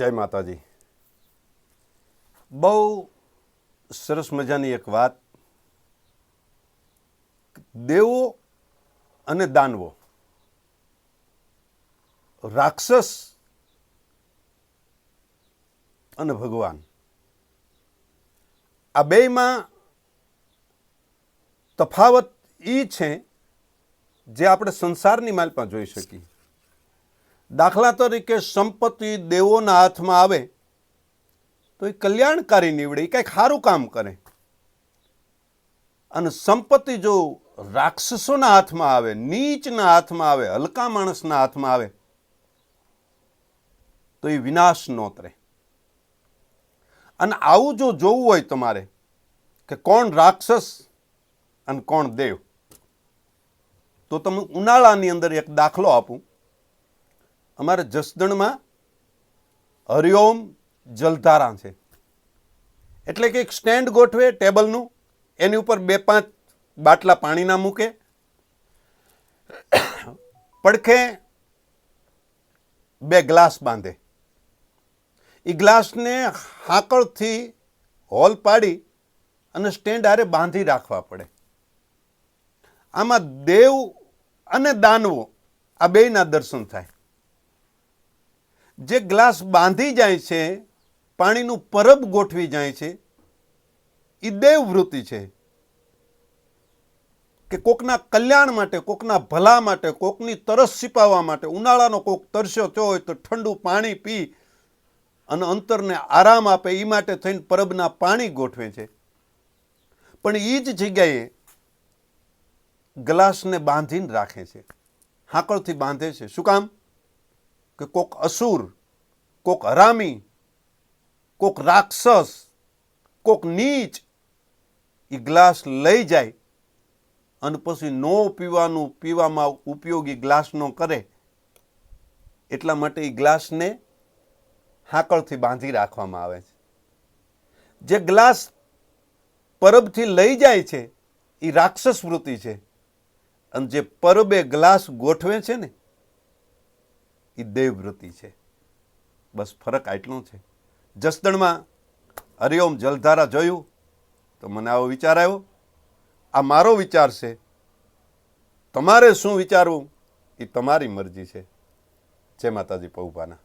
જય માતાજી. બહુ સરસ મજાની એક વાત. દેવો અને દાનવો. રાક્ષસ અને ભગવાન. આ બેમાં તફાવત એ છે જે આપણે સંસારની માલમાં જોઈ શકીએ. દાખલા તરીકે સંપત્તિ દેવોના હાથમાં આવે, તો એ કલ્યાણકારી નીવડે, એ કંઈક સારું કામ કરે. અને સંપત્તિ જો રાક્ષસોના હાથમાં આવે, નીચના હાથમાં આવે, હલકા માણસના હાથમાં આવે, તો એ વિનાશ નોતરે અને આવું જો જોવું હોય તમારે, કે કોણ રાક્ષસ અને કોણ દેવ, તો તમે ઉનાળાની અંદર એક દાખલો આપું. અમારે જસદણમાં હરિઓમ જલધારા છે. એટલે કે એક સ્ટેન્ડ ગોઠવે ટેબલનું, એની ઉપર બે પાંચ બાટલા પાણીના મૂકે, પડખે બે ગ્લાસ બાંધે. એ ગ્લાસને હાકળથી હોલ પાડી અને સ્ટેન્ડ આરે બાંધી રાખવા પડે. આમાં દેવ અને દાનવો આ બેયના દર્શન થાય. જે ગ્લાસ બાંધી જાય છે, પાણીનું પરબ ગોઠવી જાય છે એ દેવ વૃત્તિ છે. કે કોકના કલ્યાણ માટે, કોકના ભલા માટે, કોકની તરસ છીપાવવા માટે, ઉનાળાનો કોક તરસ્યો થયો હોય તો ઠંડુ પાણી પી અને અંતરને આરામ આપે એ માટે થઈને પરબના પાણી ગોઠવે છે. પણ એ જ જગ્યાએ ગ્લાસને બાંધીને રાખે છે. હાકળથી બાંધે છે. શું કામ? કે કોક અસુર, કોક હરામી, કોક રાક્ષસ, કોક નીચ એ ગ્લાસ લઈ જાય અને પછી નો પીવાનું, પીવામાં ઉપયોગી ગ્લાસ નો કરે, એટલા માટે એ ગ્લાસને હાકળથી બાંધી રાખવામાં આવે છે. જે ગ્લાસ પરબથી લઈ જાય છે એ રાક્ષસ વૃત્તિ છે. અને જે પરબે ગ્લાસ ગોઠવે છે ને એ દેવવૃત્તિ છે. બસ ફરક આટલો છે. જસદણમાં હરિઓમ જલધારા જોયું તો મને આવો વિચાર આવ્યો. આ મારો વિચાર છે. તમારે શું વિચારવું? એ તમારી મરજી છે. જય માતાજી, પૌભાના.